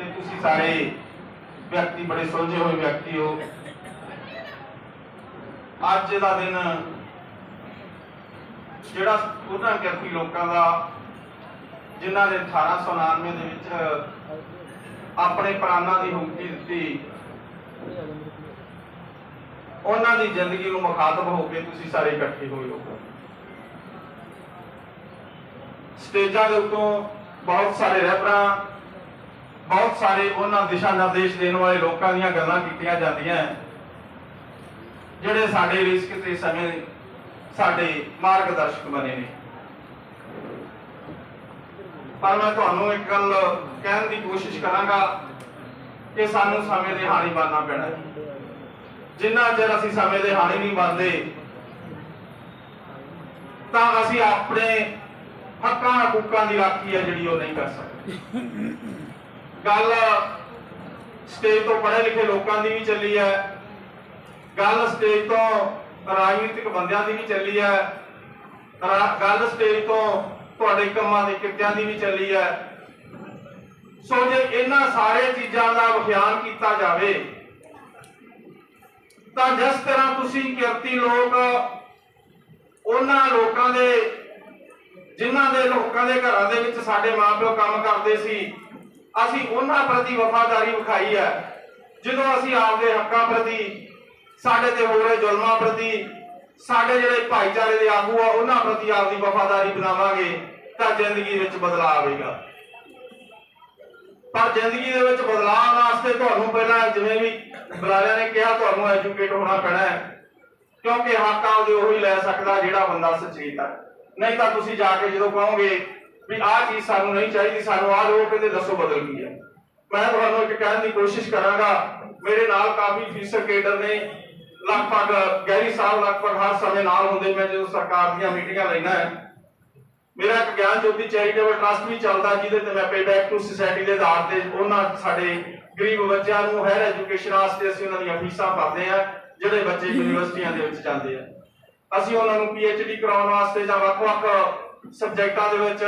ਕਿ ਤੁਸੀਂ ਸਾਰੇ ਵਿਅਕਤੀ ਬੜੇ ਸੁਲਝੇ ਹੋਏ ਵਿਅਕਤੀ ਹੋ, ਅੱਜ ਦਾ ਦਿਨ ਜਿਹੜਾ ਉਹਨਾਂ ਕਿਰਤੀ ਲੋਕਾਂ ਦਾ, ਜਿਨ੍ਹਾਂ ਨੇ 1899 ਦੇ ਵਿੱਚ ਆਪਣੇ ਪ੍ਰਾਣਾਂ ਦੀ ਹੁਕਮੀ ਦਿੱਤੀ, ਉਹਨਾਂ ਦੀ ਜ਼ਿੰਦਗੀ ਨੂੰ ਮੁਖਾਤਬ ਹੋ ਕੇ ਤੁਸੀਂ ਸਾਰੇ ਇਕੱਠੇ ਹੋਏ ਹੋ। ਸਟੇਜਾਂ ਦੇ ਉੱਤੋਂ ਬਹੁਤ ਸਾਰੇ ਰਹਿਬਰਾਂ ਬਹੁਤ ਸਾਰੇ ਉਹਨਾਂ ਦਿਸ਼ਾ ਨਿਰਦੇਸ਼ ਦੇਣ ਵਾਲੇ ਲੋਕਾਂ ਦੀਆਂ ਗੱਲਾਂ ਕੀਤੀਆਂ ਜਾਂਦੀਆਂ ਜਿਹੜੇ ਸਾਡੇ ਰਿਸਕ ਤੇ ਸਮੇਂ ਸਾਡੇ ਮਾਰਗਦਰਸ਼ਕ ਬਣੇ ਨੇ। ਪਰ ਮੈਂ ਤੁਹਾਨੂੰ ਇੱਕ ਗੱਲ ਕਹਿਣ ਦੀ ਕੋਸ਼ਿਸ਼ ਕਰਾਂਗਾ ਕਿ ਸਾਨੂੰ ਸਮੇਂ ਦੇ ਹਾਣੀ ਬਣਨਾ ਪੈਣਾ ਜਿੰਨਾ ਚਿਰ ਅਸੀਂ ਸਮੇਂ ਦੇ ਹਾਣੀ ਨਹੀਂ ਬਣਦੇ, ਤਾਂ ਅਸੀਂ ਆਪਣੇ ਹੱਕਾਂ ਹਕੂਕਾਂ ਦੀ ਰਾਖੀ ਹੈ ਜਿਹੜੀ ਉਹ ਨਹੀਂ ਕਰ ਸਕਦੇ। ਗੱਲ ਸਟੇਜ ਤੋਂ ਪੜ੍ਹੇ ਲਿਖੇ ਲੋਕਾਂ ਦੀ ਵੀ ਚੱਲੀ ਹੈ। ਗੱਲ ਸਟੇਜ ਤੋਂ ਰਾਜਨੀਤਿਕ ਬੰਦਿਆਂ ਦੀ ਵੀ ਚੱਲੀ ਹੈ। ਰਾ- ਗੱਲ ਸਟੇਜ ਤੋਂ ਤੁਹਾਡੇ ਕੰਮਾਂ ਦੇ ਕਿੱਤਿਆਂ ਦੀ ਵੀ ਚੱਲੀ ਹੈ। ਸੋ ਜੇ ਇਹਨਾਂ ਸਾਰੇ ਚੀਜ਼ਾਂ ਦਾ ਵਿਖਿਆਨ ਕੀਤਾ ਜਾਵੇ, ਤਾਂ ਜਿਸ ਤਰ੍ਹਾਂ ਤੁਸੀਂ ਕਿਰਤੀ ਲੋਕ, ਉਹਨਾਂ ਲੋਕਾਂ ਦੇ, ਜਿਨ੍ਹਾਂ ਦੇ ਲੋਕਾਂ ਦੇ ਘਰਾਂ ਦੇ ਵਿੱਚ ਸਾਡੇ ਮਾਪਿਓ ਕੰਮ ਕਰਦੇ ਸੀ ਅਸੀਂ ਉਹਨਾਂ ਪ੍ਰਤੀ ਵਫਾਦਾਰੀ ਵਿਖਾਈ ਹੈ। ਜਦੋਂ ਅਸੀਂ ਆਪਦੇ ਹੱਕਾਂ ਪ੍ਰਤੀ, ਸਾਡੇ ਤੇ ਹੋ ਰਹੇ ਜ਼ੁਲਮਾਂ ਪ੍ਰਤੀ, ਸਾਡੇ ਜਿਹੜੇ ਭਾਈਚਾਰੇ ਦੇ ਆਗੂ ਆ, ਉਹਨਾਂ ਪ੍ਰਤੀ ਆਪਦੀ ਵਫਾਦਾਰੀ ਬਣਾਵਾਂਗੇ ਤਾਂ ਜ਼ਿੰਦਗੀ ਵਿੱਚ ਬਦਲਾਅ ਆਵੇਗਾ। ਪਰ ਜ਼ਿੰਦਗੀ ਦੇ ਵਿੱਚ ਬਦਲਾਅ ਵਾਸਤੇ ਤੁਹਾਨੂੰ ਪਹਿਲਾਂ ਜਿਵੇਂ ਵੀ ਬੁਲਾਰਿਆਂ ਨੇ ਕਿਹਾ, ਤੁਹਾਨੂੰ ਐਜੂਕੇਟ ਹੋਣਾ ਪੈਣਾ ਹੈ। ਕਿਉਂਕਿ ਹੱਕ ਆਪਦੇ ਉਹੀ ਲੈ ਸਕਦਾ ਜਿਹੜਾ ਬੰਦਾ ਸੁਚੇਤ ਹੈ। ਨਹੀਂ ਤਾਂ ਤੁਸੀਂ ਜਾ ਕੇ ਜਦੋਂ ਕਹੋਗੇ ਵੀ ਆਹ ਚੀਜ਼ ਸਾਨੂੰ ਨਹੀਂ ਚਾਹੀਦੀ ਸਾਨੂੰ ਆਹ ਲੋਕ ਕਹਿੰਦੇ ਦੱਸੋ ਬਦਲ ਕੀ ਹੈ ਮੈਂ ਤੁਹਾਨੂੰ ਇੱਕ ਕਹਿਣ ਦੀ ਕੋਸ਼ਿਸ਼ ਕਰਾਂਗਾ ਮੇਰੇ ਨਾਲ ਕਾਫੀ ਫੀਸਰ ਕੇਡਰ ਨੇ ਲਗਭਗ ਗੈਰੀ ਸਾਹਿਬ ਲਗਭਗ ਹਰ ਸਮੇਂ ਨਾਲ ਹੁੰਦੇ ਮੈਂ ਜਦੋਂ ਸਰਕਾਰ ਦੀਆਂ ਮੀਟਿੰਗਾਂ ਲੈਣਾ ਹੈ। ਮੇਰਾ ਇੱਕ ਗਿਆਨ ਜੋਤੀ ਚੈਰੀਟੇਬਲ ਟਰਸਟ ਵੀ ਚੱਲਦਾ ਜਿਹਦੇ ਤੇ ਮੈਂ ਪੇ ਬੈਕ ਟੂ ਸੋਸਾਇਟੀ ਦੇ ਆਧਾਰ ਤੇ ਉਹਨਾਂ ਸਾਡੇ ਗਰੀਬ ਬੱਚਿਆਂ ਨੂੰ ਹਾਇਰ ਐਜੂਕੇਸ਼ਨ ਵਾਸਤੇ ਅਸੀਂ ਉਹਨਾਂ ਦੀਆਂ ਫੀਸਾਂ ਭਰਦੇ ਆ ਜਿਹੜੇ ਬੱਚੇ ਯੂਨੀਵਰਸਿਟੀਆਂ ਦੇ ਵਿੱਚ ਜਾਂਦੇ ਆ। ਅਸੀਂ ਉਹਨਾਂ ਨੂੰ ਡੀ ਕਰਾਉਣ ਵਾਸਤੇ ਜਾਂ ਵੱਖ-ਵੱਖ ਸਬਜੈਕਟਾਂ ਦੇ ਵਿੱਚ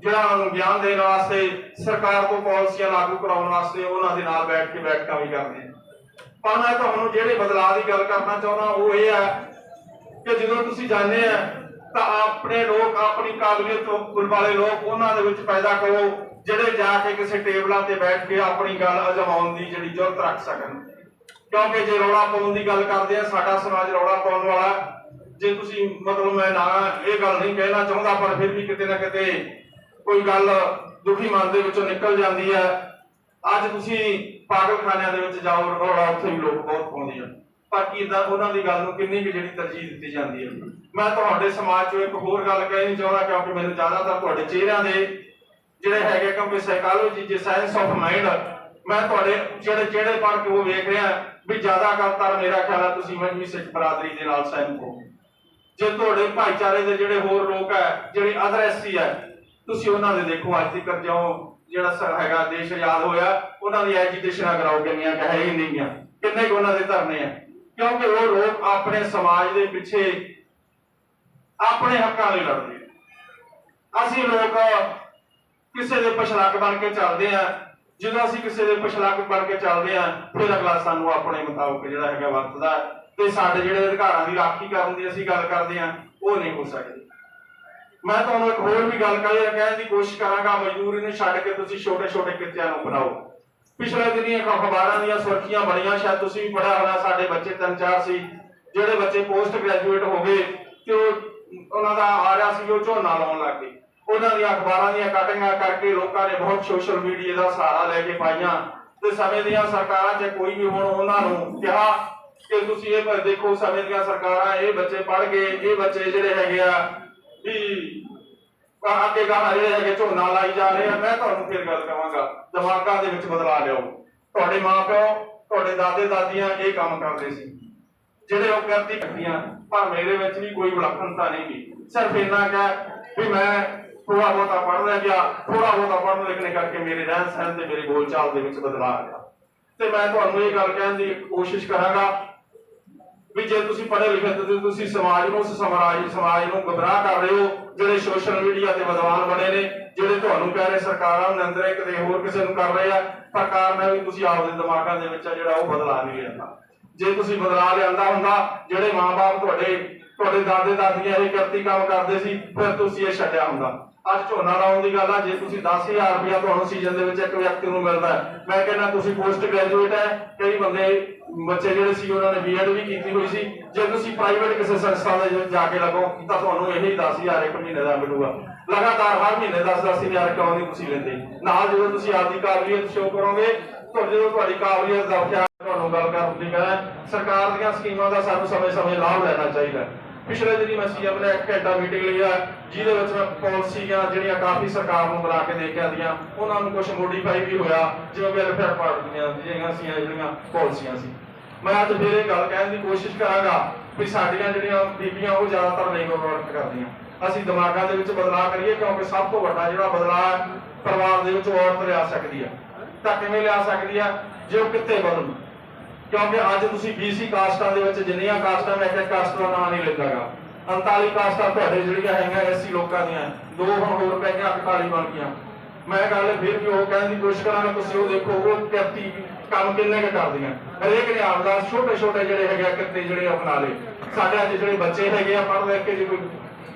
ਜਿਹੜਾ ਉਹਨਾਂ ਨੂੰ ਗਿਆਨ ਦੇਣ ਵਾਸਤੇ ਸਰਕਾਰ ਤੋਂ ਪਾਲਿਸੀਆਂ ਲਾਗੂ ਕਰਾਉਣ ਵਾਸਤੇ ਉਹਨਾਂ ਦੇ ਨਾਲ ਬੈਠ ਕੇ ਬੈਠਕਾਂ ਵੀ ਕਰਦੇ ਆ। ਪਰ ਮੈਂ ਤੁਹਾਨੂੰ ਜਿਹੜੇ ਬਦਲਾਅ ਦੀ ਗੱਲ ਕਰਨਾ ਚਾਹੁੰਦਾ, ਉਹ ਇਹ ਹੈ ਕਿ ਜਦੋਂ ਤੁਸੀਂ ਜਾਂਦੇ ਆ, ਤਾਂ ਆਪਣੇ ਲੋਕ, ਆਪਣੀ ਕਾਬਲੀਅਤ ਤੋਂ ਗੁਣ ਵਾਲੇ ਲੋਕ ਉਹਨਾਂ ਦੇ ਵਿੱਚ ਪੈਦਾ ਕਰੋ, ਜਿਹੜੇ ਜਾ ਕੇ ਕਿਸੇ ਟੇਬਲਾਂ ਤੇ ਬੈਠ ਕੇ ਆਪਣੀ ਗੱਲ ਅਜਮਾਉਣ ਦੀ ਜਿਹੜੀ ਜ਼ਰੂਰਤ ਰੱਖ ਸਕਣ। ਕਿਉਂਕਿ ਜੇ ਰੌਲਾ ਪਾਉਣ ਦੀ ਗੱਲ ਕਰਦੇ ਆ, ਸਾਡਾ ਸਮਾਜ ਰੌਲਾ ਪਾਉਣ ਵਾਲਾ ਜੇ ਤੁਸੀਂ ਮਤਲਬ ਮੈਂ ਨਾ ਇਹ ਗੱਲ ਨਹੀਂ ਕਹਿਣਾ ਚਾਹੁੰਦਾ, ਪਰ ਫਿਰ ਵੀ ਕਿਤੇ ਨਾ ਕਿਤੇ ਕੋਈ ਗੱਲ ਦੁਖੀ ਮਨ ਦੇ ਵਿੱਚੋਂ ਨਿਕਲ ਜਾਂਦੀ ਹੈ। ਅੱਜ ਤੁਸੀਂ ਪਾਗਲਖਾਨਿਆਂ ਦੇ ਵਿੱਚ ਜਾਓ ਰੌਲਾ ਉੱਥੇ ਵੀ ਲੋਕ ਬਹੁਤ ਪਾਉਂਦੇ ਆ। ਪਰ ਕੀ ਇਦਾਂ ਉਹਨਾਂ ਦੀ ਗੱਲ ਨੂੰ ਕਿੰਨੀ ਕੁ ਜਿਹੜੀ ਤਰਜੀਹ ਦਿੱਤੀ ਜਾਂਦੀ ਹੈ? ਮੈਂ ਤੁਹਾਡੇ ਸਮਾਜ ਚੋਂ ਇੱਕ ਹੋਰ ਗੱਲ ਕਹਿਣੀ ਚਾਹੁੰਦਾ, ਕਿਉਂਕਿ ਮੈਨੂੰ ਜ਼ਿਆਦਾਤਰ ਤੁਹਾਡੇ ਚਿਹਰਿਆਂ ਦੇ ਜਿਹੜੇ ਹੈਗੇ ਕਿਉਂਕਿ ਸਾਈਕੋਲੋਜੀ ਜੇ ਸਾਇੰਸ ਆਫ ਮਾਈਂਡ ਮੈਂ ਤੁਹਾਡੇ ਜਿਹੜੇ ਜਿਹੜੇ ਪੜ੍ਹ ਕੇ ਉਹ ਵੇਖ ਰਿਹਾ ਵੀ ਜ਼ਿਆਦਾ ਕਰਤਾਰ ਮੇਰਾ ਖਿਆਲ ਹੈ ਤੁਸੀਂ ਮੰਜਵੀ ਸਿੱਖ ਬਰਾਦਰੀ ਦੇ ਨਾਲ ਸਹਿਮਤ ਹੋ। ਜੇ ਤੁਹਾਡੇ ਭਾਈਚਾਰੇ ਦੇ ਜਿਹੜੇ ਹੋਰ ਲੋਕ ਹੈ, ਜਿਹੜੇ ਅਦਰ ਐਸਸੀ ਹੈ, ਤੁਸੀਂ ਉਹਨਾਂ ਦੇ ਦੇਖੋ, ਅੱਜ ਤੱਕ ਜਿਉਂ ਜਿਹੜਾ ਸ- ਹੈਗਾ ਦੇਸ਼ ਆਜ਼ਾਦ ਹੋਇਆ, ਉਹਨਾਂ ਦੀ ਐਜੂਕੇਸ਼ਨ ਕਰਾਓ ਕਿੰਨੀਆਂ ਕਿ ਹੀ ਨਹੀਂ ਕਿੰਨੇ ਕੁ ਉਹਨਾਂ ਦੇ ਧਰਨੇ ਆ ਕਿਉਂਕਿ ਉਹ ਲੋਕ ਆਪਣੇ ਸਮਾਜ ਦੇ ਪਿੱਛੇ ਆਪਣੇ ਹੱਕਾਂ ਲਈ ਲੜਦੇ ਅਸੀਂ ਲੋਕ ਕਿਸੇ ਦੇ ਪਛਲਾਕ ਬਣ ਕੇ ਚੱਲਦੇ ਆ ਜਦੋਂ ਅਸੀਂ ਕਿਸੇ ਦੇ ਪਛਲਾਕ ਬਣ ਕੇ ਚੱਲਦੇ ਆ ਫਿਰ ਅਗਲਾ ਸਾਨੂੰ ਆਪਣੇ ਮੁਤਾਬਕ ਜਿਹੜਾ ਹੈਗਾ ਵਰਤਦਾ ਹੈ। ਤੇ ਸਾਡੇ ਜਿਹੜੇ ਅਧਿਕਾਰਾਂ ਦੀ ਰਾਖੀ ਕਰਨ ਦੀ ਅਸੀਂ ਗੱਲ ਕਰਦੇ ਆ ਉਹ ਨਹੀਂ ਹੋ ਸਕਦੀ। ਮੈਂ ਤੁਹਾਨੂੰ ਇੱਕ ਹੋਰ ਵੀ ਗੱਲ ਕਹੀ ਕਹਿਣ ਦੀ ਕੋਸ਼ਿਸ਼ ਕਰਾਂਗਾ, ਮਜ਼ਦੂਰੀ ਨੂੰ ਛੱਡ ਕੇ ਤੁਸੀਂ ਛੋਟੇ ਛੋਟੇ ਕਿੱਤਿਆਂ ਨੂੰ ਅਪਣਾਓ ਪਿਛਲੇ ਦਿਨੀ ਅਖਬਾਰਾਂ ਦੀਆਂ ਸੁਰਖੀਆਂ ਬਣੀਆਂ, ਸ਼ਾਇਦ ਤੁਸੀਂ ਵੀ ਪੜਿਆ ਹੋਣਾ, ਸਾਡੇ ਬੱਚੇ ਤਿੰਨ ਚਾਰ ਸੀ, ਜਿਹੜੇ ਬੱਚੇ ਪੋਸਟ ਗ੍ਰੈਜੂਏਟ ਹੋ ਗਏ ਤੇ ਉਹ ਉਹਨਾਂ ਦਾ ਆ ਰਿਹਾ ਸੀ, ਉਹ ਝੋਨਾ ਲਾਉਣ ਲੱਗ ਗਏ। ਉਹਨਾਂ ਦੀਆਂ ਅਖਬਾਰਾਂ ਦੀਆਂ ਕਟਿੰਗਾਂ ਕਰਕੇ ਲੋਕਾਂ ਨੇ ਬਹੁਤ ਸੋਸ਼ਲ ਮੀਡੀਆ ਦਾ ਸਹਾਰਾ ਲੈ ਕੇ ਪਾਈਆਂ। ਤੇ ਸਮੇਂ ਦੀਆਂ ਸਰਕਾਰਾਂ 'ਚ ਕੋਈ ਵੀ ਹੁਣ ਉਹਨਾਂ ਨੂੰ ਕਿਹਾ ਕਿ ਤੁਸੀਂ ਇਹ ਪਰ ਦੇਖੋ, ਸਮੇਂ ਦੀਆਂ ਸਰਕਾਰਾਂ, ਇਹ ਬੱਚੇ ਪੜ ਗਏ ਇਹ ਬੱਚੇ ਜਿਹੜੇ ਹੈਗੇ ਆ, ਵੀ ਅੱਗੇ ਗਾਣਾ ਜਿਹੜੇ ਹੈਗੇ ਝੋਨਾ ਲਾਈ ਜਾ ਰਹੇ ਆ, ਮੈਂ ਤੁਹਾਨੂੰ ਫਿਰ ਗੱਲ ਕਵਾਂਗਾ, ਦਿਮਾਗਾਂ ਦੇ ਵਿੱਚ ਬਦਲਾ ਲਿਓ। ਤੁਹਾਡੇ ਮਾਪਿਓ, ਤੁਹਾਡੇ ਦਾਦੇ ਦਾਦੀਆਂ ਇਹ ਕੰਮ ਕਰਦੇ ਸੀ। ਜਿਹੜੇ ਉਹ ਕਰਦੀ ਕਰਦੀਆਂ ਪਰ ਮੇਰੇ ਵਿੱਚ ਵੀ ਕੋਈ ਵਿਲੱਖਣਤਾ ਨਹੀਂ ਗਈ ਸਿਰਫ ਇੰਨਾ ਕਿ ਵੀ ਮੈਂ ਥੋੜਾ ਬਹੁਤਾ ਪੜ੍ਹਦਾ ਗਿਆ ਥੋੜਾ ਬਹੁਤਾ ਪੜ੍ਹਨ ਲਿਖਣੇ ਕਰਕੇ ਮੇਰੇ ਰਹਿਣ ਸਹਿਣ ਤੇ ਮੇਰੀ ਬੋਲਚਾਲ ਦੇ ਵਿੱਚ ਬਦਲਾਅ ਆ ਤੇ ਮੈਂ ਤੁਹਾਨੂੰ ਇਹ ਗੱਲ ਕਹਿਣ ਦੀ ਕੋਸ਼ਿਸ਼ ਕਰਾਂਗਾ ਵੀ ਜੇ ਤੁਸੀਂ ਪੜ੍ਹੇ ਲਿਖੇ ਤੇ ਤੁਸੀਂ ਸਮਾਜ ਨੂੰ, ਸਮਾਜ ਸਮਾਜ ਨੂੰ ਗੁੰਮਰਾਹ ਕਰ ਰਹੇ ਹੋ, ਜਿਹੜੇ ਸੋਸ਼ਲ ਮੀਡੀਆ ਤੇ ਵਿਦਵਾਨ ਬਣੇ ਨੇ, ਜਿਹੜੇ ਤੁਹਾਨੂੰ ਕਹਿ ਰਹੇ ਸਰਕਾਰਾਂ ਦੇ ਅੰਦਰ ਕਿਤੇ ਹੋਰ ਕਿਸੇ ਨੂੰ ਕਰ ਰਹੇ ਆ ਪਰ ਕਾਰਨ ਹੈ ਵੀ ਤੁਸੀਂ ਆਪਦੇ ਦਿਮਾਗਾਂ ਦੇ ਵਿੱਚ ਆ ਜਿਹੜਾ ਉਹ ਬਦਲਾ ਨਹੀਂ ਲਿਆਂਦਾ। ਜੇ ਤੁਸੀਂ ਬਦਲਾ ਲਿਆਂਦਾ ਹੁੰਦਾ, ਜਿਹੜੇ ਮਾਪੇ ਤੁਹਾਡੇ ਤੁਹਾਡੇ ਦਾਦੇ, ਦਾਦੀਆਂ ਇਹ ਕਰਤੀ ਕੰਮ ਕਰਦੇ ਸੀ, ਫਿਰ ਤੁਸੀਂ ਇਹ ਛੱਡਿਆ ਹੁੰਦਾ। ਅੱਜ ਝੋਨਾ ਲਾਉਣ ਦੀ ਗੱਲ ਆ, ਜੇ ਤੁਸੀਂ 10000 ਰੁਪਇਆ ਤੁਹਾਨੂੰ ਸੀਜ਼ਨ ਦੇ ਵਿੱਚ ਇੱਕ ਵਿਅਕਤੀ ਨੂੰ ਮਿਲਦਾ ਮੈਂ ਕਹਿੰਦਾ ਤੁਸੀਂ ਪੋਸਟ ਗ੍ਰੈਜੂਏਟ ਹੈ, ਕਈ ਬੰਦੇ ਬੱਚੇ ਜਿਹੜੇ ਸੀ, ਉਹਨਾਂ ਨੇ ਬੀਐਡ ਵੀ ਕੀਤੀ ਹੋਈ ਸੀ। ਜੇ ਤੁਸੀਂ ਪ੍ਰਾਈਵੇਟ ਕਿਸੇ ਸੰਸਥਾ ਦੇ ਜਾ ਕੇ ਲੱਗੋ, ਤਾਂ ਤੁਹਾਨੂੰ ਇਹੀ 10000 ਇੱਕ ਮਹੀਨੇ ਦਾ ਮਿਲੂਗਾ। ਲਗਾਤਾਰ ਹਰ ਮਹੀਨੇ 10-10000 ਕਿਉਂ ਨਹੀਂ ਤੁਸੀਂ ਲੈਂਦੇ? ਨਾਲ ਜਦੋਂ ਤੁਸੀਂ ਆਪਦੀ ਕਾਬਲੀਅਤ ਸ਼ੋਅ ਕਰੋਗੇ ਤੁਹਾਡੇ ਜਦੋਂ ਤੁਹਾਡੀ ਕਾਬਲੀਅਤ ਦਾ ਖਿਆਲ ਤੁਹਾਨੂੰ ਗੱਲ ਕਰਨ ਦੀ ਕਹਿੰਦਾ ਸਰਕਾਰ ਦੀਆਂ ਸਕੀਮਾਂ ਦਾ ਸਾਨੂੰ ਸਮੇਂ-ਸਮੇਂ ਲਾਭ ਲੈਣਾ ਚਾਹੀਦਾ ਪਿਛਲੇ ਦਿਨੀ ਮੈਂ ਸੀਐਮ ਨੇ ਇੱਕ ਘੰਟਾ ਮੀਟਿੰਗ ਲਈ ਆ, ਜਿਹਦੇ ਵਿੱਚ ਮੈਂ ਪਾਲਿਸੀਆਂ ਜਿਹੜੀਆਂ ਕਾਫੀ ਸਰਕਾਰ ਨੂੰ ਬਣਾ ਕੇ ਦੇਖਿਆ ਦੀਆਂ, ਉਹਨਾਂ ਨੂੰ ਕੁਝ ਮੋਡੀਫਾਈ ਵੀ ਹੋਇਆ, ਜਿਵੇਂ ਵੈਲਫੇਅਰ ਪਾਰਟੀਆਂ ਦੀਆਂ ਜਿਹੜੀਆਂ ਪਾਲਿਸੀਆਂ ਸੀ। ਮੈਂ ਅੱਜ ਫਿਰ ਇਹ ਗੱਲ ਕਹਿਣ ਦੀ ਕੋਸ਼ਿਸ਼ ਕਰਾਂਗਾ ਵੀ ਸਾਡੀਆਂ ਜਿਹੜੀਆਂ ਬੀਬੀਆਂ, ਉਹ ਜ਼ਿਆਦਾਤਰ ਲੇਬਰ ਵਰਕ ਕਰਦੀਆਂ। ਅਸੀਂ ਦਿਮਾਗਾਂ ਦੇ ਵਿੱਚ ਬਦਲਾਅ ਕਰੀਏ, ਕਿਉਂਕਿ ਸਭ ਤੋਂ ਵੱਡਾ ਜਿਹੜਾ ਬਦਲਾਅ ਪਰਿਵਾਰ ਦੇ ਵਿੱਚ ਔਰਤ ਲਿਆ ਸਕਦੀ ਹੈ। ਤਾਂ ਕਿਵੇਂ ਲਿਆ ਸਕਦੀ ਹੈ? ਜੇ ਉਹ ਕਿੱਥੇ ਵਧੂ ਕਿਉਂਕਿ ਅੱਜ ਤੁਸੀਂ BC ਕਾਸਟਾਂ ਦੇ ਵਿੱਚ ਜਿੰਨੀਆਂ ਕਾਸਟਾਂ ਮੈਂ ਇੱਕ ਕਾਸਟ ਦਾ ਨਾਮ ਨਹੀਂ ਲੈਂਦਾਗਾ 39 ਕਾਸਟਾਂ ਤੁਹਾਡੇ ਜਿਹੜੀਆਂ ਹੈਗੀਆਂ, ਐਸੀ ਲੋਕਾਂ ਦੀਆਂ ਦੋ ਹੁਣ ਹੋਰ ਪੈ ਗਈਆਂ 48 ਬਣ ਗਈਆਂ। ਮੈਂ ਗੱਲ ਫਿਰ ਵੀ ਉਹ ਕਹਿਣ ਦੀ ਕੋਸ਼ਿਸ਼ ਕਰਾਂਗਾ, ਤੁਸੀਂ ਉਹ ਦੇਖੋ, ਉਹ ਵਿਅਕਤੀ ਕੰਮ ਕਿੰਨੇ ਕੁ ਕਰਦੀਆਂ। ਹਰੇਕ ਨੇ ਆਪਦਾ ਛੋਟੇ ਛੋਟੇ ਜਿਹੜੇ ਹੈਗੇ ਆ ਜਿਹੜੇ ਅਪਣਾ ਲਏ। ਸਾਡੇ ਅੱਜ ਜਿਹੜੇ ਬੱਚੇ ਹੈਗੇ ਆ, ਪੜ੍ਹ ਲਿਖ ਕੇ ਜੇ ਕੋਈ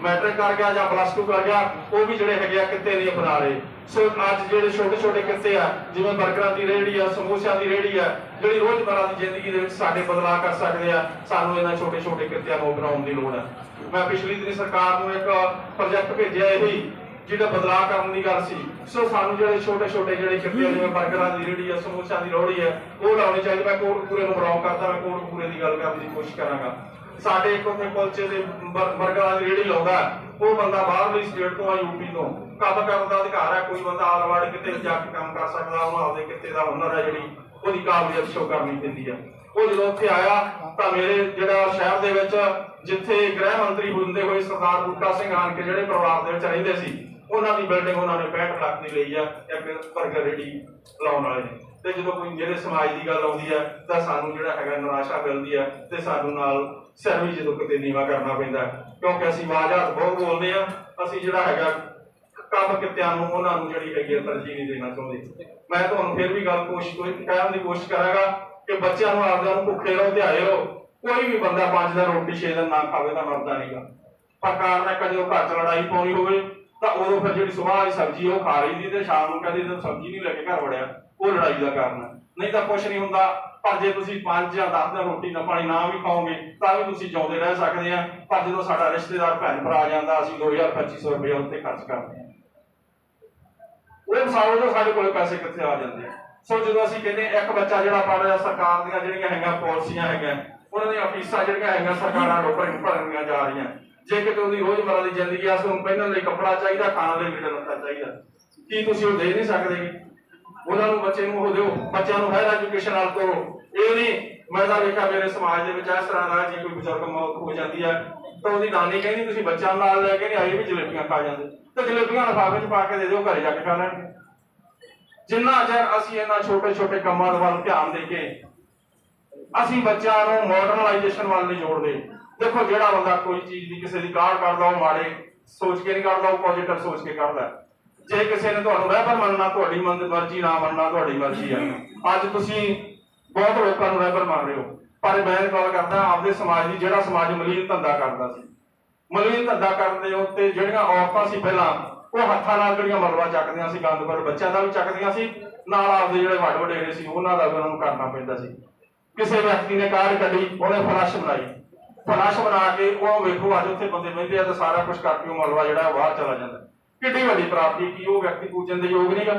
ਮੈਟ੍ਰਿਕ ਕਰ ਗਿਆ ਜਾਂ ਪਲੱਸ 2 ਕਰ ਗਿਆ, ਉਹ ਵੀ ਜਿਹੜੇ ਹੈਗੇ ਆ ਕਿੱਤੇ ਨਹੀਂ ਅਪਣਾ ਰਹੇ ਸੋ ਅੱਜ ਜਿਹੜੇ ਛੋਟੇ ਛੋਟੇ ਕਿੱਤੇ ਆ, ਜਿਵੇਂ ਬਰਗਰਾਂ ਦੀ ਰੇਹੜੀ ਆ, ਸਮੋਸਿਆਂ ਦੀ ਰੇਹੜੀ ਆ, ਜਿਹੜੀ ਰੋਜ਼ਮਰਰਾ ਦੀ ਜ਼ਿੰਦਗੀ ਦੇ ਵਿੱਚ ਸਾਡੇ ਬਦਲਾਅ ਕਰ ਸਕਦੇ ਆ, ਸਾਨੂੰ ਇਹਨਾਂ ਛੋਟੇ ਛੋਟੇ ਕਿੱਤਿਆਂ ਨੂੰ ਅਪਣਾਉਣ ਦੀ ਲੋੜ ਹੈ ਮੈਂ ਪਿਛਲੀ ਦਿਨੀ ਸਰਕਾਰ ਨੂੰ ਇੱਕ ਪ੍ਰੋਜੈਕਟ ਭੇਜਿਆ ਇਹੀ ਜਿਹੜਾ ਬਦਲਾਅ ਕਰਨ ਦੀ ਗੱਲ ਸੀ। ਸੋ ਸਾਨੂੰ ਜਿਹੜੇ ਛੋਟੇ ਛੋਟੇ ਜਿਹੜੇ ਕਿੱਤੇ ਜਿਵੇਂ ਬਰਗਰਾਂ ਦੀ ਰੇਹੜੀ ਆ, ਸਮੋਸਿਆਂ ਦੀ ਰੋੜੀ ਆ, ਉਹ ਲਾਉਣੀ ਚਾਹੀਦੀ। ਮੈਂ ਕੋਟਪੂਰੇ ਨੂੰ ਬਲੌਂਗ ਕਰਦਾ, ਮੈਂ ਕੋਟਪੂਰੇ ਦੀ ਗੱਲ ਕਰਨ ਦੀ ਕੋਸ਼ਿਸ਼ ਕਰਾਂਗਾ। ਸਾਡੇ ਇੱਕ ਉੱਥੇ ਕੁਲਚੇ ਦੇ ਬਰਗਰਾਂ ਦੀ ਰੇਹੜੀ ਲਾਉਂਦਾ ਉਹ ਬੰਦਾ ਬਾਹਰਲੀ ਸਟੇਟ ਤੋਂ ਆ ਯੂਪੀ ਤੋਂ। ਕੰਮ ਕਰਨ ਦਾ ਅਧਿਕਾਰ ਹੈ, ਕੋਈ ਬੰਦਾ ਆਲਵਾੜ ਕਿਤੇ ਜਾ ਕੇ ਕੰਮ ਕਰ ਸਕਦਾ, ਉਹਨੂੰ ਆਪਦੇ ਕਿੱਤੇ ਦਾ ਹੁਨਰ ਹੈ ਜਿਹੜੀ, ਉਹਦੀ ਕਾਬਲੀਅਤ ਸ਼ੋ ਕਰਨੀ ਪੈਂਦੀ ਹੈ ਉਹ ਜਦੋਂ ਉੱਥੇ ਆਇਆ, ਤਾਂ ਮੇਰੇ ਜਿਹੜਾ ਸ਼ਹਿਰ ਦੇ ਵਿੱਚ ਜਿੱਥੇ ਗ੍ਰਹਿ ਮੰਤਰੀ ਹੁੰਦੇ ਹੋਏ ਸਰਦਾਰ ਬੂਟਾ ਸਿੰਘ ਹਾਨਕੇ ਜਿਹੜੇ ਪਰਿਵਾਰ ਦੇ ਵਿੱਚ ਰਹਿੰਦੇ ਸੀ ਉਹਨਾਂ ਦੀ ਬਿਲਡਿੰਗ ਉਹਨਾਂ ਨੇ 65 ਲੱਖ ਦੀ ਲਈ ਆ ਇੱਕ ਬਰਗਰ ਰੇੜੀ ਲਾਉਣ ਵਾਲੇ ਨੇ। ਤੇ ਜਦੋਂ ਕੋਈ ਜਿਹੜੇ ਸਮਾਜ ਦੀ ਗੱਲ ਆਉਂਦੀ ਹੈ ਤਾਂ ਸਾਨੂੰ ਜਿਹੜਾ ਹੈਗਾ ਨਿਰਾਸ਼ਾ ਮਿਲਦੀ ਹੈ ਤੇ ਸਾਨੂੰ ਨਾਲ ਸਿਰ ਵੀ ਜਦੋਂ ਕਿਤੇ ਨੀਵਾ ਕਰਨਾ ਪੈਂਦਾ। ਕਿਉਂਕਿ ਅਸੀਂ ਆਵਾਜ਼ਾਂ ਬਹੁਤ ਬੋਲਦੇ ਆ, ਅਸੀਂ ਜਿਹੜਾ ਹੈਗਾ ਕੰਮ ਕਿੱਤਿਆਂ ਨੂੰ ਉਹਨਾਂ ਨੂੰ ਜਿਹੜੀ ਹੈਗੀ ਤਰਜੀਹ ਨਹੀਂ ਦੇਣਾ ਚਾਹੁੰਦੇ। ਮੈਂ ਤੁਹਾਨੂੰ ਫਿਰ ਵੀ ਗੱਲ ਕੋਸ਼ਿਸ਼ ਕੋਈ ਦੀ ਕੋਸ਼ਿਸ਼ ਕਰਾਂਗਾ ਕਿ ਬੱਚਿਆਂ ਨੂੰ ਆਪਦਿਆਂ ਨੂੰ ਭੁੱਖੇ ਰਹੋ, ਧਿਆਏ ਰਹੋ। ਕੋਈ ਵੀ ਬੰਦਾ ਪੰਜ ਦਿਨ ਰੋਟੀ, ਛੇ ਦਿਨ ਨਾ ਖਾਵੇ ਤਾਂ ਮਰਦਾ ਨਹੀਂਗਾ ਪਰ ਕਾਰਨ ਹੈ ਕਦੇ ਉਹ ਘਰ ਚ ਲੜਾਈ ਪਾਉਣੀ ਹੋਵੇ ਤਾਂ ਉਦੋਂ ਫਿਰ ਜਿਹੜੀ ਸਵੇਰ ਵਾਲੀ ਸਬਜ਼ੀ ਉਹ ਖਾ ਲਈਦੀ ਤੇ ਸ਼ਾਮ ਨੂੰ ਕਹਿੰਦੇ ਜਦੋਂ ਸਬਜ਼ੀ ਨਹੀਂ ਲੈ ਕੇ ਘਰ ਵੜਿਆ, ਉਹ ਲੜਾਈ ਦਾ ਕਾਰਨ ਹੈ ਨਹੀਂ ਤਾਂ ਕੁਛ ਨਹੀਂ ਹੁੰਦਾ, ਪਰ ਜੇ ਤੁਸੀਂ 5 ਜਾਂ 10 ਦਿਨ ਰੋਟੀ ਨਾ ਪਾਣੀ ਨਾ ਵੀ ਖਾਓਗੇ, ਤਾਂ ਵੀ ਤੁਸੀਂ ਜਿਉਂਦੇ ਰਹਿ ਸਕਦੇ ਆ। ਪਰ ਜਦੋਂ ਸਾਡਾ ਰਿਸ਼ਤੇਦਾਰ ਭੈਣ ਭਰਾ ਆ ਜਾਂਦਾ ਅਸੀਂ 2000 2500 ਰੁਪਏ ਉੱਤੇ ਖਰਚ ਕਰਦੇ ਆ। ਉਹ ਸਾਲ ਤੋਂ ਸਾਡੇ ਕੋਲ ਪੈਸੇ ਕਿੱਥੇ ਆ ਜਾਂਦੇ ਆ? ਸੋ ਜਦੋਂ ਅਸੀਂ ਕਹਿੰਦੇ ਇੱਕ ਬੱਚਾ ਜਿਹੜਾ ਪੜ ਰਿਹਾ, ਸਰਕਾਰ ਦੀਆਂ ਜਿਹੜੀਆਂ ਹੈਗੀਆਂ ਪਾਲਿਸੀਆਂ ਹੈਗੀਆਂ, ਉਹਨਾਂ ਦੀਆਂ ਫੀਸਾਂ ਜਿਹੜੀਆਂ ਹੈਗੀਆਂ, ਸਰਕਾਰਾਂ ਨੂੰ ਭਰਨੀਆਂ ਜਾ ਰਹੀਆਂ। ਜੇ ਕਿਤੇ ਉਹਦੀ ਰੋਜ਼ਮਰਰਾ ਦੀ ਜ਼ਿੰਦਗੀ ਆ ਉਸਨੂੰ ਪਹਿਨਣ ਲਈ ਕੱਪੜਾ ਚਾਹੀਦਾ, ਖਾਣ ਲਈ ਲੀੜਾ ਚਾਹੀਦਾ। ਕੀ ਤੁਸੀਂ ਉਹ ਦੇ ਨਹੀਂ ਸਕਦੇ? ਉਹਨਾਂ ਨੂੰ ਬੱਚੇ ਨੂੰ ਉਹ ਦਿਓ, ਬੱਚਿਆਂ ਨੂੰ ਹਾਇਰ ਐਜੂਕੇਸ਼ਨ ਨਾਲ ਕਰੋ। ਇਹ ਨਹੀਂ, ਮੈਂ ਤਾਂ ਵੇਖਿਆ ਮੇਰੇ ਸਮਾਜ ਦੇ ਵਿੱਚ ਇਸ ਤਰ੍ਹਾਂ ਦਾ ਜੇ ਕੋਈ ਬਜ਼ੁਰਗ ਮੌਤ ਹੋ ਜਾਂਦੀ ਹੈ ਤਾਂ ਉਹਦੀ ਨਾਨੀ ਕਹਿੰਦੀ, ਤੁਸੀਂ ਬੱਚਿਆਂ ਨਾਲ ਲੈ ਕੇ ਨਹੀਂ ਆਏ ਵੀ ਜਲੇਬੀਆਂ ਖਾ ਜਾਂਦੇ। ਤੇ ਜਲੇਬੀਆਂ ਲਿਫਾਫੇ 'ਚ ਪਾ ਕੇ ਦੇ ਦਿਓ, ਘਰੇ ਜਾ ਕੇ ਖਾ ਲੈਣਗੇ। ਜਿੰਨਾ ਚਿਰ ਅਸੀਂ ਇਹਨਾਂ ਛੋਟੇ ਛੋਟੇ ਕੰਮਾਂ ਵੱਲ ਧਿਆਨ ਦੇ ਕੇ ਅਸੀਂ ਬੱਚਿਆਂ ਨੂੰ ਮਾਡਰਨਾਈਜੇਸ਼ਨ ਵੱਲ ਨਹੀਂ ਜੋੜਦੇ। ਦੇਖੋ ਜਿਹੜਾ ਬੰਦਾ ਕੋਈ ਚੀਜ਼ ਦੀ ਕਿਸੇ ਦੀ ਕਾਢ ਕਰਦਾ, ਉਹ ਮਾੜੇ ਸੋਚ ਕੇ ਨਹੀਂ ਕਰਦਾ, ਉਹ ਪੋਜ਼ਿਟਿਵ ਸੋਚ ਕੇ ਕਰਦਾ ਜੇ ਕਿਸੇ ਨੇ ਤੁਹਾਨੂੰ ਰਹਿਬਰ ਮੰਨਣਾ, ਤੁਹਾਡੀ ਮਰਜ਼ੀ ਨਾ ਮੰਨਣਾ, ਤੁਹਾਡੀ ਮਰਜ਼ੀ ਹੈ। ਅੱਜ ਤੁਸੀਂ ਬਹੁਤ ਲੋਕਾਂ ਨੂੰ ਰਹਿਬਰ ਮੰਨ ਰਹੇ ਹੋ। ਪਰ ਮੈਂ ਗੱਲ ਕਰਦਾ, ਆਪਦੇ ਸਮਾਜ ਦੀ ਜਿਹੜਾ ਸਮਾਜ ਮਲੀਨ ਧੰਦਾ ਕਰਦਾ ਸੀ। ਮਲੀਨ ਧੰਦਾ ਕਰਨ ਦੇ ਉੱਤੇ ਜਿਹੜੀਆਂ ਔਰਤਾਂ ਸੀ ਪਹਿਲਾਂ, ਉਹ ਹੱਥਾਂ ਨਾਲ ਜਿਹੜੀਆਂ ਮਲਵਾ ਚੱਕਦੀਆਂ ਸੀ ਗੰਦ ਪਰ ਬੱਚਿਆਂ ਦਾ ਵੀ ਚੱਕਦੀਆਂ ਸੀ, ਨਾਲ ਆਪਦੇ ਜਿਹੜੇ ਵੱਡ ਵਡੇਰੇ ਸੀ, ਉਹਨਾਂ ਦਾ ਵੀ ਉਹਨਾਂ ਨੂੰ ਕਰਨਾ ਪੈਂਦਾ ਸੀ। ਕਿਸੇ ਵਿਅਕਤੀ ਨੇ ਕਾਰ ਕੱਢੀ, ਉਹਨੇ ਫਲਾਸ਼ ਬਣਾਈ। ਫਲਾਸ਼ ਬਣਾ ਕੇ ਉਹ ਵੇਖੋ, ਅੱਜ ਉੱਥੇ ਬੰਦੇ ਬਹਿੰਦੇ ਆ ਤਾਂ ਸਾਰਾ ਕੁਝ ਕਰਕੇ ਉਹ ਮਲਵਾ ਜਿਹੜਾ ਬਾਹਰ ਚਲਾ ਜਾਂਦਾ। ਕਿੱਡੀ ਵੱਡੀ ਪ੍ਰਾਪਤੀ ਕੀ ਉਹ ਵਿਅਕਤੀ ਪੂਜਣ ਦੇ ਯੋਗ ਨਹੀਂਗਾ।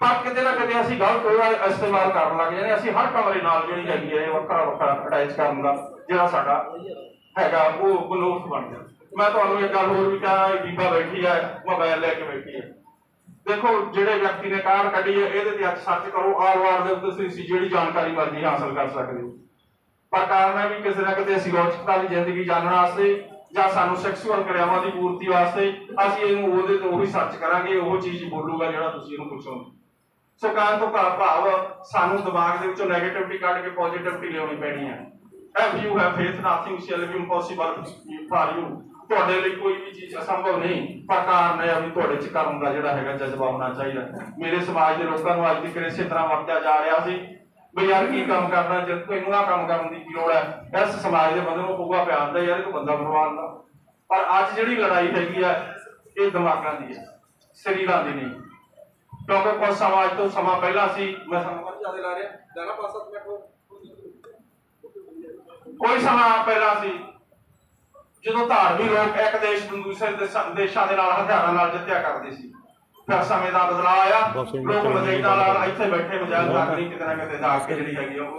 ਪਰ ਕਿਤੇ ਨਾ ਕਿਤੇ ਅਸੀਂ ਗਲਤ ਉਹਦਾ ਇਸਤੇਮਾਲ ਕਰਨ ਲੱਗ ਜਾਂਦੇ ਹਾਂ। ਅਸੀਂ ਹਰ ਕਮਰੇ ਨਾਲ ਜਿਹੜੀ ਹੈਗੀ ਹੈ ਵੱਖਰਾ ਵੱਖਰਾ ਅਟੈਚ ਕਰਨ ਦਾ ਜਿਹੜਾ ਸਾਡਾ ਹੈਗਾ, ਉਹ ਬਲੋਫ ਬਣ ਜਾਂਦਾ। ਮੈਂ ਤੁਹਾਨੂੰ ਇੱਕ ਗੱਲ ਹੋਰ ਵੀ ਕਹਾਂ ਬੀਬਾ ਬੈਠੀ ਹੈ ਮੋਬਾਈਲ ਲੈ ਕੇ ਬੈਠੀ ਹੈ ਦੇਖੋ, ਜਿਹੜੇ ਵਿਅਕਤੀ ਨੇ ਕਾਰਡ ਕੱਢੀ ਹੈ, ਇਹਦੇ ਤੇ ਅੱਜ ਸਰਚ ਕਰੋ ਆਲ ਵਾਰ ਦੇ ਉੱਤੇ ਤੁਸੀਂ ਜਿਹੜੀ ਜਾਣਕਾਰੀ ਮਰਜ਼ੀ ਹਾਸਲ ਕਰ ਸਕਦੇ ਹੋ। ਪਰ ਕਾਰਨ ਹੈ ਵੀ ਕਿਸੇ ਨਾ ਕਿਤੇ ਅਸੀਂ ਰੋਚਕਤਾ ਦੀ ਜ਼ਿੰਦਗੀ ਜਾਣਨ ਵਾਸਤੇ ਜਾਂ ਸਾਨੂੰ ਸੈਕਸੁਅਲ ਕਿਰਿਆਵਾਂ ਦੀ ਪੂਰਤੀ ਵਾਸਤੇ ਅਸੀਂ ਇਹਨੂੰ ਉਹਦੇ ਤੋਂ ਉਹੀ ਸਰਚ ਕਰਾਂਗੇ, ਉਹ ਚੀਜ਼ ਬੋਲੂਗਾ ਜਿਹੜਾ ਤੁਸੀਂ ਇਹਨੂੰ ਪੁੱਛੋਗੇ। ਸੋ ਕਹਿਣ ਤੋਂ ਭਾਵ ਭਾਵ ਸਾਨੂੰ ਦਿਮਾਗ ਦੇ ਵਿੱਚੋਂ 네ਗੇਟਿਵਿਟੀ ਕੱਢ ਕੇ ਪੋਜ਼ਿਟਿਵਿਟੀ ਲਿਆਉਣੀ ਪੈਣੀ ਹੈ। If you have faith, nothing shall be impossible for you. ਤੁਹਾਡੇ ਲਈ ਕੋਈ ਵੀ ਚੀਜ਼ ਅਸੰਭਵ ਨਹੀਂ, ਪਰ ਕਾਰਨ ਇਹ ਵੀ ਤੁਹਾਡੇ ਚ ਕਰਮ ਦਾ ਜਿਹੜਾ ਹੈਗਾ ਜਜ਼ਬਾ ਹੋਣਾ ਚਾਹੀਦਾ। ਮੇਰੇ ਸਮਾਜ ਦੇ ਲੋਕਾਂ ਨੂੰ ਅੱਜ ਤੱਕ ਇਸੇ ਤਰ੍ਹਾਂ ਵਰਤਿਆ ਜਾ ਰਿਹਾ ਸੀ ਵੀ ਯਾਰ ਕੀ ਕੰਮ ਕਰਨਾ ਜਦ ਤੈਨੂੰ ਆ ਕੰਮ ਕਰਨ ਦੀ ਲੋੜ ਹੈ, ਇਸ ਸਮਾਜ ਦੇ ਬੰਦੇ ਨੂੰ ਪਊਗਾ ਪਿਆਰ ਦਾ, ਯਾਰ ਇਹ ਬੰਦਾ ਮਰਵਾਉਣ ਦਾ। ਪਰ ਅੱਜ ਜਿਹੜੀ ਲੜਾਈ ਹੈਗੀ ਆ, ਇਹ ਦਿਮਾਗਾਂ ਦੀ ਹੈ, ਸਰੀਰਾਂ ਦੀ ਨਹੀਂ। ਕਿਉਂਕਿ ਕੁਝ ਸਮਾਂ, ਅੱਜ ਤੋਂ ਸਮਾਂ ਪਹਿਲਾਂ ਸੀ, ਮੈਂ ਸਮਾਂ ਜ਼ਿਆਦਾ ਲਾ ਰਿਹਾ ਦਾਣਾ ਪਾਸਾ ਮਿੰਟ ਕੋਈ ਸਮਾਂ ਪਹਿਲਾਂ ਸੀ ਜਦੋਂ ਧਾਰਮਿਕ ਲੋਕ ਇੱਕ ਦੇਸ਼ ਨੂੰ ਦੂਸਰੇ ਦੇਸ਼ਾਂ- ਦੇ ਨਾਲ ਹਥਿਆਰਾਂ ਨਾਲ ਜਿੱਤਿਆ ਕਰਦੇ ਸੀ ਫਿਰ ਸਮੇਂ ਦਾ ਬਦਲਾਅ ਆਇਆ। ਲੋਕ ਨਹੀਂ ਨਾਲ ਇੱਥੇ ਬੈਠੇ ਮਜਾਇਲ ਤੱਕ ਨਹੀਂ ਕਿਤੇ ਨਾ ਕਿਤੇ ਜਾ ਕੇ ਜਿਹੜੀ ਹੈਗੀ ਉਹ